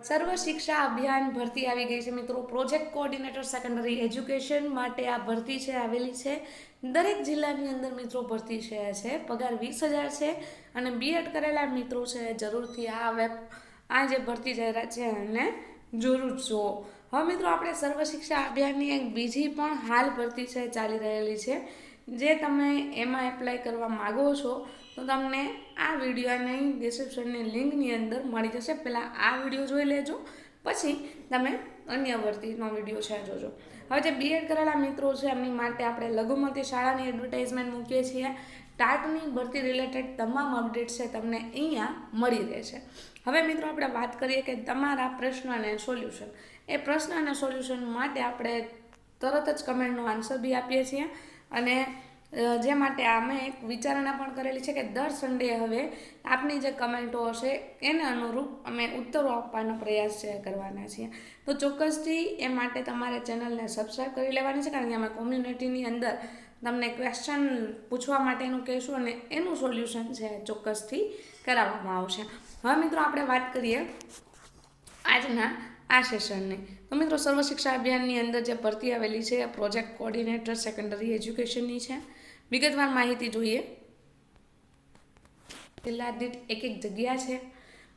સર્વ શિક્ષા અભિયાન ભરતી આવી ગઈ છે મિત્રો. પ્રોજેક્ટ કોઓર્ડિનેટર સેકન્ડરી એજ્યુકેશન માટે આ ભરતી છે, આવેલી છે. દરેક જિલ્લાની અંદર મિત્રો ભરતી છે છે. પગાર વીસ હજાર છે અને બીએડ કરેલા મિત્રો છે, જરૂરથી આ વેબ આ જે ભરતી જાહેરાત છે એને જરૂર જુઓ. હવે મિત્રો, આપણે સર્વ શિક્ષા અભિયાનની એક બીજી પણ હાલ ભરતી છે, ચાલી રહેલી છે. જે તમે એમાં એપ્લાય કરવા માગો છો, તો તમને આ વિડીયોની ડિસ્ક્રિપ્શનની લિંકની અંદર મળી જશે. પહેલાં આ વીડિયો જોઈ લેજો, પછી તમે અન્ય વર્તીનો વીડિયો છે જોજો. હવે જે બીએડ કરેલા મિત્રો છે, એમની માટે આપણે લઘુમતી શાળાની એડવર્ટાઇઝમેન્ટ મૂકીએ છીએ. ટાટની ભરતી રિલેટેડ તમામ અપડેટ છે તમને અહીંયા મળી રહેશે. હવે મિત્રો આપણે વાત કરીએ કે તમારા પ્રશ્ન અને સોલ્યુશન એ પ્રશ્ન અને સોલ્યુશન માટે આપણે તરત જ કમેન્ટનો આન્સર બી આપીએ છીએ. અને જે માટે અમે એક વિચારણા પણ કરેલી છે કે દર સન્ડે હવે આપની જે કમેન્ટો હશે એને અનુરૂપ અમે ઉત્તરો આપવાનો પ્રયાસ છે કરવાના છીએ. તો ચોક્કસથી એ માટે તમારે ચેનલને સબસ્ક્રાઈબ કરી લેવાની છે કારણ કે અમે કોમ્યુનિટીની અંદર તમને ક્વેશ્ચન પૂછવા માટેનું કહેશું અને એનું સોલ્યુશન છે ચોક્કસથી કરાવવામાં આવશે. હવે મિત્રો આપણે વાત કરીએ આજના આ સેશનને. તો મિત્રો, સર્વ શિક્ષા અભિયાનની અંદર જે ભરતી આવેલી છે પ્રોજેક્ટ કોઓર્ડિનેટર સેકન્ડરી એજ્યુકેશનની છે. વિગતવાર માહિતી જોઈએ. જિલ્લા દીઠ એક એક જગ્યા છે.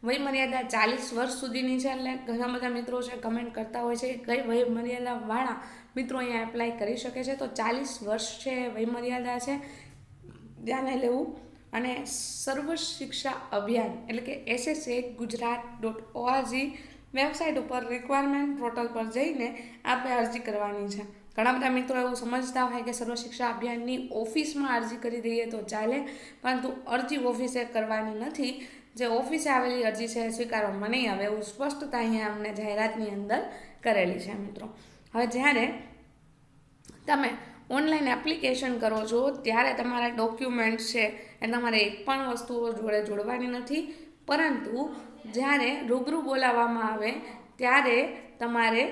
વય મર્યાદા ચાલીસ વર્ષ સુધીની છે, એટલે ઘણા બધા મિત્રો છે કમેન્ટ કરતા હોય છે કઈ વય મર્યાદાવાળા મિત્રો અહીંયા એપ્લાય કરી શકે છે. તો ચાલીસ વર્ષ છે વય મર્યાદા છે. ધ્યાને લેવું. અને સર્વ શિક્ષા અભિયાન, એટલે કે SSA Gujarat dot org website ઉપર રિક્વાયરમેન્ટ પોર્ટલ પર જઈને આપણે અરજી કરવાની છે. ઘણા બધા મિત્રો એવું સમજતા હોય કે સર્વ શિક્ષા અભિયાનની ઓફિસમાં અરજી કરી દઈએ તો ચાલે, પરંતુ અરજી ઓફિસે કરવાની નથી. જે ઓફિસે આવેલી અરજી છે સ્વીકારવામાં નહીં આવે એવું સ્પષ્ટતા અહીંયા અમને જાહેરાતની અંદર કરેલી છે મિત્રો. હવે જ્યારે તમે ઓનલાઈન એપ્લિકેશન કરો છો, ત્યારે તમારા ડોક્યુમેન્ટ છે એ તમારે એક પણ વસ્તુઓ જોડે જોડવાની નથી. પરંતુ જ્યારે રૂબરૂ બોલાવવામાં આવે, ત્યારે તમારે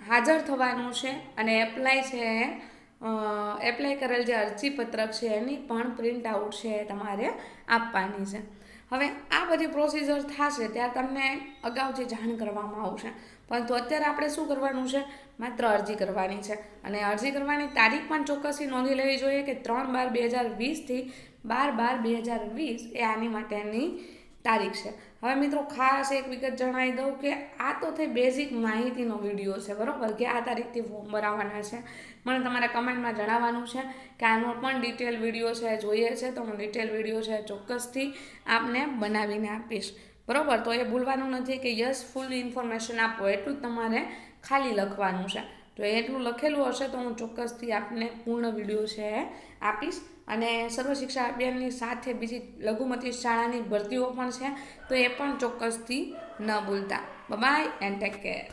હાજર થવાનું છે અને એપ્લાય છે એપ્લાય કરેલ જે અરજીપત્રક છે એની પણ પ્રિન્ટ આઉટ છે તમારે આપવાની છે. હવે આ બધી પ્રોસિજર થશે ત્યારે તમને અગાઉથી જાણ કરવામાં આવશે. પરંતુ અત્યારે આપણે શું કરવાનું છે? માત્ર અરજી કરવાની છે. અને અરજી કરવાની તારીખ પણ ચોક્કસથી નોંધી લેવી જોઈએ કે ત્રણ બાર બે હજાર વીસથી બાર બાર બે હજાર વીસ એ આની માટેની તારીખ છે. હવે મિત્રો ખાસ એક વિગત જણાવી દઉં કે આ તો થઈ બેઝિક માહિતીનો વીડિયો છે, બરાબર? કે આ તારીખથી ફોર્મ ભરાવાના છે. મને તમારે કમેન્ટમાં જણાવવાનું છે કે આનો પણ ડિટેલ વીડિયો છે, જોઈએ છે તો હું ડિટેલ વીડિયો છે ચોક્કસથી આપને બનાવીને આપીશ. બરાબર? તો એ ભૂલવાનું નથી કે યસ ફૂલ ઇન્ફોર્મેશન આપો, એટલું જ તમારે ખાલી લખવાનું છે. જો એટલું લખેલું હશે તો હું ચોક્કસથી આપને પૂર્ણ વીડિયો છે આપીશ. અને સર્વ શિક્ષા અભિયાનની સાથે બીજી લઘુમતી શાળાની ભરતીઓ પણ છે, તો એ પણ ચોક્કસથી ન ભૂલતા. By and take care